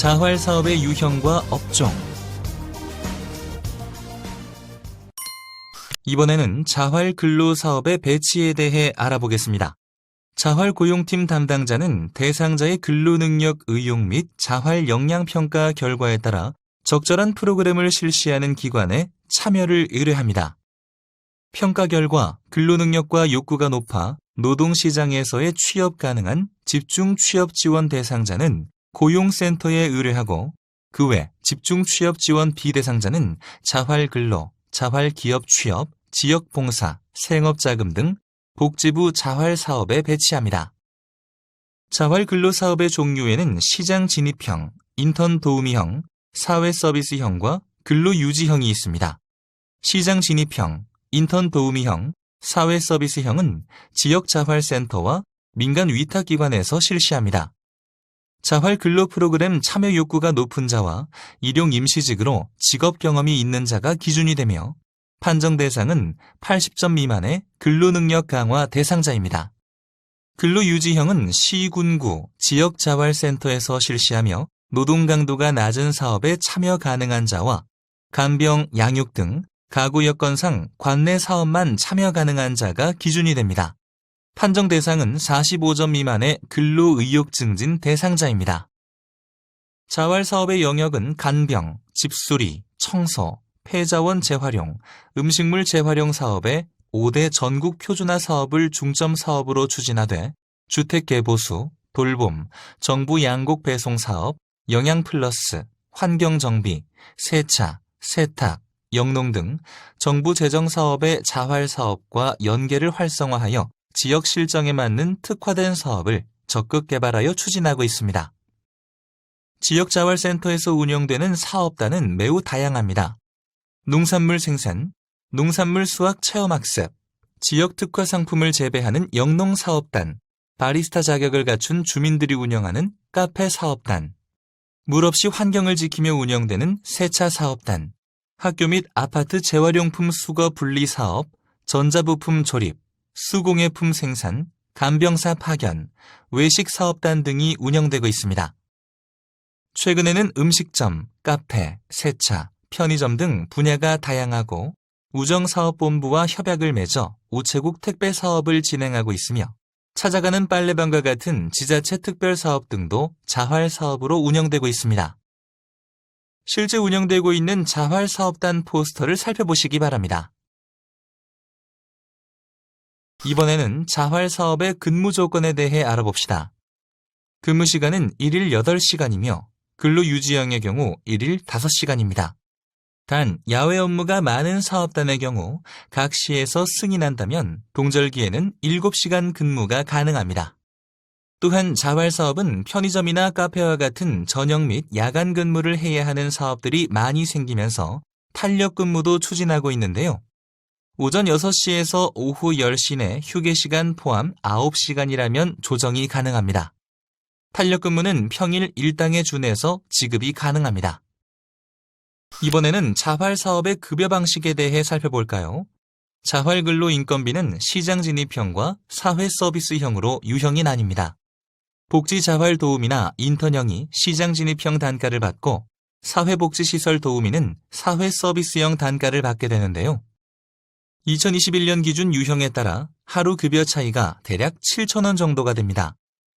자활 사업의 유형과 업종. 이번에는 자활 근로 사업의 배치에 대해 알아보겠습니다. 자활 고용팀 담당자는 대상자의 근로 능력 의용 및 자활 역량 평가 결과에 따라 적절한 프로그램을 실시하는 기관에 참여를 의뢰합니다. 평가 결과 근로 능력과 욕구가 높아 노동시장에서의 취업 가능한 집중 취업 지원 대상자는 고용센터에 의뢰하고 그 외 집중 취업 지원 비대상자는 자활 근로, 자활 기업 취업, 지역 봉사, 생업 자금 등 복지부 자활 사업에 배치합니다. 자활 근로 사업의 종류에는 시장 진입형, 인턴 도우미형, 사회 서비스형과 근로 유지형이 있습니다. 시장 진입형, 인턴 도우미형, 사회 서비스형은 지역 자활센터와 민간 위탁기관에서 실시합니다. 자활 근로 프로그램 참여 욕구가 높은 자와 일용 임시직으로 직업 경험이 있는 자가 기준이 되며 판정 대상은 80점 미만의 근로 능력 강화 대상자입니다. 근로 유지형은 시 군구 지역 자활센터에서 실시하며 노동 강도가 낮은 사업에 참여 가능한 자와 간병, 양육 등 가구 여건상 관내 사업만 참여 가능한 자가 기준이 됩니다. 판정 대상은 45점 미만의 근로 의욕 증진 대상자입니다. 자활 사업의 영역은 간병, 집수리, 청소, 폐자원 재활용, 음식물 재활용 사업의 5대 전국 표준화 사업을 중점 사업으로 추진하되 주택 개보수, 돌봄, 정부 양곡 배송 사업, 영양 플러스, 환경 정비, 세차, 세탁, 영농 등 정부 재정 사업의 자활 사업과 연계를 활성화하여 지역 실정에 맞는 특화된 사업을 적극 개발하여 추진하고 있습니다. 지역자활센터에서 운영되는 사업단은 매우 다양합니다. 농산물 생산, 농산물 수확 체험학습, 지역 특화 상품을 재배하는 영농 사업단, 바리스타 자격을 갖춘 주민들이 운영하는 카페 사업단, 물 없이 환경을 지키며 운영되는 세차 사업단, 학교 및 아파트 재활용품 수거 분리 사업, 전자부품 조립, 수공예품 생산, 간병사 파견, 외식 사업단 등이 운영되고 있습니다. 최근에는 음식점, 카페, 세차, 편의점 등 분야가 다양하고 우정사업본부와 협약을 맺어 우체국 택배 사업을 진행하고 있으며 찾아가는 빨래방과 같은 지자체 특별 사업 등도 자활 사업으로 운영되고 있습니다. 실제 운영되고 있는 자활 사업단 포스터를 살펴보시기 바랍니다. 이번에는 자활 사업의 근무 조건에 대해 알아봅시다. 근무 시간은 1일 8시간이며 근로 유지형의 경우 1일 5시간입니다. 단 야외 업무가 많은 사업단의 경우 각 시에서 승인한다면 동절기에는 7시간 근무가 가능합니다. 또한 자활 사업은 편의점이나 카페와 같은 저녁 및 야간 근무를 해야 하는 사업들이 많이 생기면서 탄력 근무도 추진하고 있는데요. 오전 6시에서 오후 10시 내 휴게 시간 포함 9시간이라면 조정이 가능합니다. 탄력 근무는 평일 일당에 준해서 지급이 가능합니다. 이번에는 자활 사업의 급여 방식에 대해 살펴볼까요? 자활 근로 인건비는 시장 진입형과 사회 서비스형으로 유형이 나뉩니다. 복지 자활 도우미나 인턴형이 시장 진입형 단가를 받고 사회복지시설 도우미는 사회 서비스형 단가를 받게 되는데요. 2021년 기준 유형에 따라 하루 급여 차이가 대략 7천원 정도가 됩니다.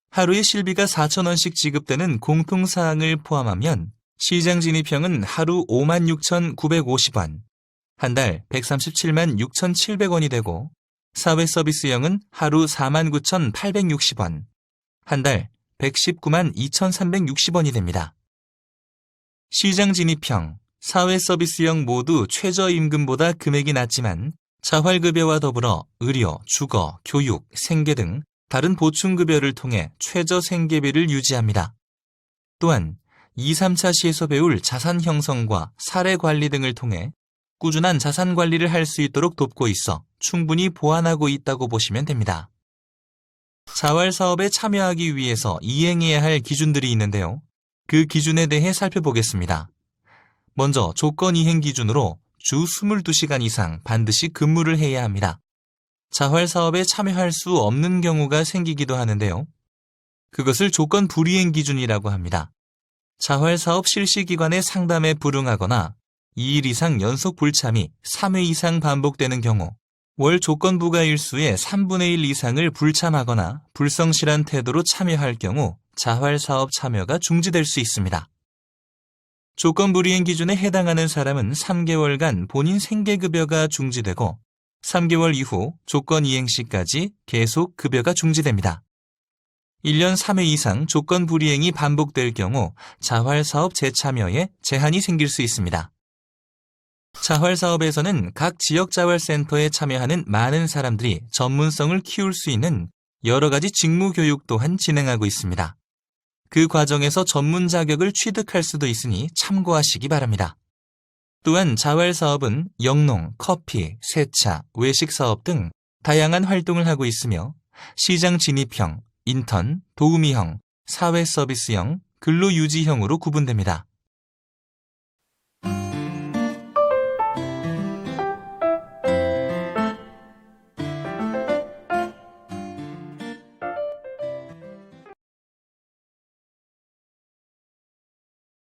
하루에 실비가 4천원씩 지급되는 공통사항을 포함하면 시장 진입형은 하루 56,950원, 한 달 137만 6,700원이 되고 사회 서비스형은 하루 49,860원, 한 달 119만 2,360원이 됩니다. 시장 진입형, 사회 서비스형 모두 최저임금보다 금액이 낮지만 자활급여와 더불어 의료, 주거, 교육, 생계 등 다른 보충급여를 통해 최저 생계비를 유지합니다. 또한 2, 3차 시에서 배울 자산 형성과 사례 관리 등을 통해 꾸준한 자산 관리를 할 수 있도록 돕고 있어 충분히 보완하고 있다고 보시면 됩니다. 자활 사업에 참여하기 위해서 이행해야 할 기준들이 있는데요. 그 기준에 대해 살펴보겠습니다. 먼저 조건 이행 기준으로 주 22시간 이상 반드시 근무를 해야 합니다. 자활 사업에 참여할 수 없는 경우가 생기기도 하는데요. 그것을 조건 불이행 기준이라고 합니다. 자활 사업 실시 기관의 상담에 불응하거나 2일 이상 연속 불참이 3회 이상 반복되는 경우 월 조건부가 일수의 3분의 1 이상을 불참하거나 불성실한 태도로 참여할 경우 자활 사업 참여가 중지될 수 있습니다. 조건 불이행 기준에 해당하는 사람은 3개월간 본인 생계급여가 중지되고 3개월 이후 조건 이행 시까지 계속 급여가 중지됩니다. 1년 3회 이상 조건 불이행이 반복될 경우 자활사업 재참여에 제한이 생길 수 있습니다. 자활사업에서는 각 지역 자활센터에 참여하는 많은 사람들이 전문성을 키울 수 있는 여러 가지 직무 교육 또한 진행하고 있습니다. 그 과정에서 전문 자격을 취득할 수도 있으니 참고하시기 바랍니다. 또한 자활 사업은 영농, 커피, 세차, 외식 사업 등 다양한 활동을 하고 있으며 시장 진입형, 인턴, 도우미형, 사회 서비스형, 근로 유지형으로 구분됩니다.